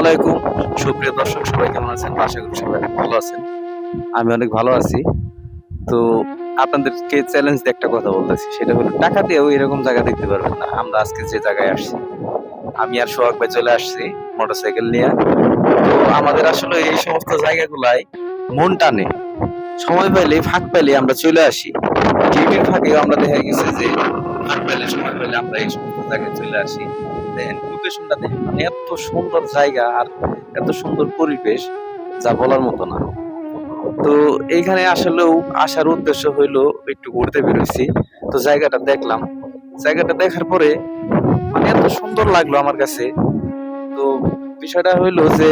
আলাইকুম। সুপ্রিয় দর্শক, সবাই কেমন আছেন? আশা করি সবাই ভালো আছেন। আমি অনেক ভালো আছি। তো আপনাদেরকে চ্যালেঞ্জ একটা কথা বলতেছি। সেটা হলো, টাকা দিয়েও এরকম জায়গা দেখতে পারবেন না। আমরা আজকে যে জায়গায় আসছি, আমি আর সোহাগ ভাই চলে আসছি মোটরসাইকেল নিয়ে। তো আমাদের আসলে এই সমস্ত জায়গাগুলাই মন টানে। সময় পেলে ফাঁক পেলে আমরা চলে আসি। ফাঁকে আমরা দেখা গেছে যে ফাঁক পেলে সময় আমরা এই সমস্ত জায়গায় চলে আসি। দেখেন লোকেশনটা দেখেন, এত সুন্দর জায়গা আর এত সুন্দর পরিবেশ, যা বলার মতো না। তো এইখানে আসলেও আসার উদ্দেশ্য হইল একটু ঘুরতে বেরোইছি। তো জায়গাটা দেখলাম। জায়গাটা দেখার পরে মানে এত সুন্দর লাগল আমার কাছে। তো বিষয়টা হইল যে,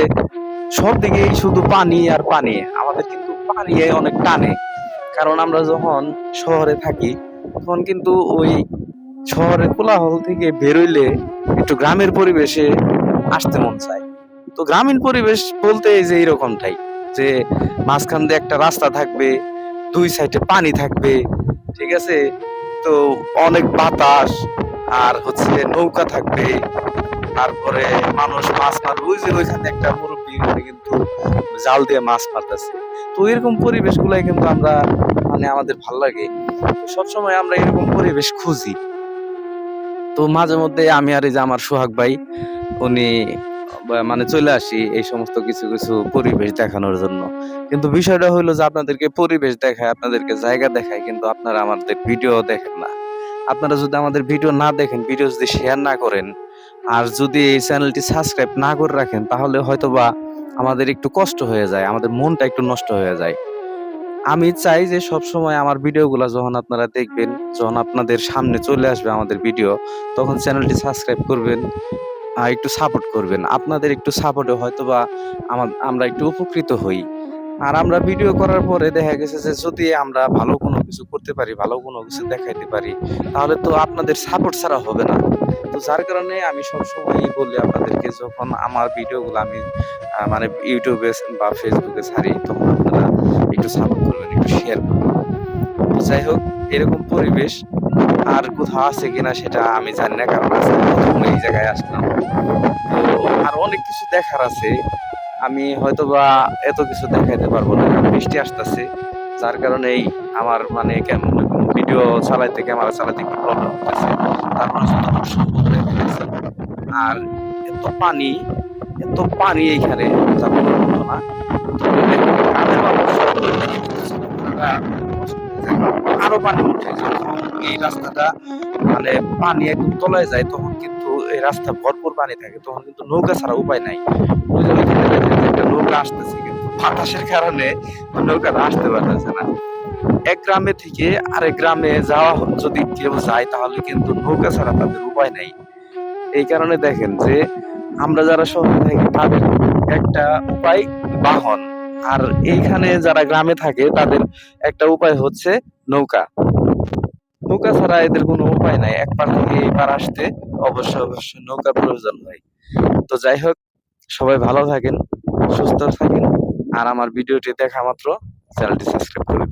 সব দিকেই শুধু পানি আর পানি। আমাদের কিন্তু পানি অনেক টানে। কারণ আমরা যখন শহরে থাকি, তখন কিন্তু ওই শহরের কোলাহল থেকে বেরোইলে একটু গ্রামের পরিবেশে আসতে মন চায়। তো গ্রামীণ পরিবেশ বলতে যে এইরকমটাই, যে মাঝখান দিয়ে একটা রাস্তা থাকবে, দুই সাইডে পানি থাকবে, ঠিক আছে? তো অনেক বাতাস, আর হচ্ছে নৌকা থাকবে, তারপরে মানুষ মাছ মারবে। ওই যে ওইখানে একটা মুরব্বী কিন্তু জাল দিয়ে মাছ মারতেছে। তো এরকম পরিবেশগুলাই কিন্তু আমরা মানে আমাদের ভালো লাগে। সবসময় আমরা এরকম পরিবেশ খুঁজি। তো মাঝে মধ্যে আমি আর এই যে আমার সোহাগ ভাই, উনি মানে চলে আসি এই সমস্ত কিছু কিছু পরিবেশ দেখানোর জন্য। কিন্তু বিষয়টা হলো যে আপনাদেরকে পরিবেশ দেখায়, আপনাদেরকে জায়গা দেখায়, কিন্তু আপনারা আমাদের ভিডিও দেখেন না। আপনারা যদি আমাদের ভিডিও না দেখেন, ভিডিও যদি শেয়ার না করেন, আর যদি এই চ্যানেলটি সাবস্ক্রাইব না করে রাখেন, তাহলে হয়তোবা আমাদের একটু কষ্ট হয়ে যায়, আমাদের মনটা একটু নষ্ট হয়ে যায়। আমি চাই যে সব সময় আমার ভিডিওগুলো যখন আপনারা দেখবেন, যখন আপনাদের সামনে চলে আসবে আমাদের ভিডিও, তখন চ্যানেলটি সাবস্ক্রাইব করবেন, আর একটু সাপোর্ট করবেন। আপনাদের একটু সাপোর্টে হয়তোবা আমার আমরা একটু উপকৃত হই। আর আমরা ভিডিও করার পরে দেখা গেছে যে যদি আমরা ভালো কোনো কিছু করতে পারি, ভালো কোনো কিছু দেখাইতে পারি, তাহলে তো আপনাদের সাপোর্ট ছাড়া হবে না। তো যার কারণে আমি সবসময়ই বলি আপনাদেরকে, যখন আমার ভিডিওগুলো আমি মানে ইউটিউবে বা ফেসবুকে ছাড়ি, তখন আপনারা একটু সাপোর্ট করবেন, একটু শেয়ার করবেন। তো যাই হোক, এরকম পরিবেশ আর কোথাও আছে কিনা সেটা আমি জানি না, কারণ আজকে প্রথম এই জায়গায় আসলাম। তো আর অনেক কিছু দেখার আছে। আমি হয়তো বা এত কিছু দেখাইতে পারব না, কারণ বৃষ্টি আসতেছে। যার কারণেই আমার মানে কেমন ভিডিও চালাইতে, ক্যামেরা চালাইতে একটু প্রবলেম হতেছে তারপরে যতটুকু সম্ভব দেখাইতেছি আর এত পানি এত পানি এইখানে যা বলার মতো তবে গ্রামের মানুষ আপনারা আরও পানি উঠে এই রাস্তাটা মানে পানি একদম তলায় যায় তখন কিন্তু এই রাস্তা ভরপুর পানি থাকে, তখন কিন্তু নৌকা ছাড়া উপায় নাই। একটা নৌকা আসতেছে কিন্তু বাতাসের কারণে নৌকাটা আসতে পারতেছে না। এক গ্রামে থেকে আরেক গ্রামে যাওয়া যদি কেউ যায় তাহলে কিন্তু নৌকা ছাড়া তাদের উপায় নাই। এই কারণে দেখেন যে আমরা যারা শহরে থাকি তাদের একটা উপায় বাহন। আর এইখানে যারা গ্রামে থাকে, তাদের একটা উপায় হচ্ছে নৌকা। নৌকা ছাড়া এদের কোনো উপায় নাই। এক পার থেকে এই আসতে অবশ্য অবশ্য নৌকা প্রয়োজন হয় তো যাই হোক, সবাই ভালো থাকেন, সুস্থ থাকেন, আর আমার ভিডিওটি দেখা মাত্র, চ্যানেলটি সাবস্ক্রাইব করে দিন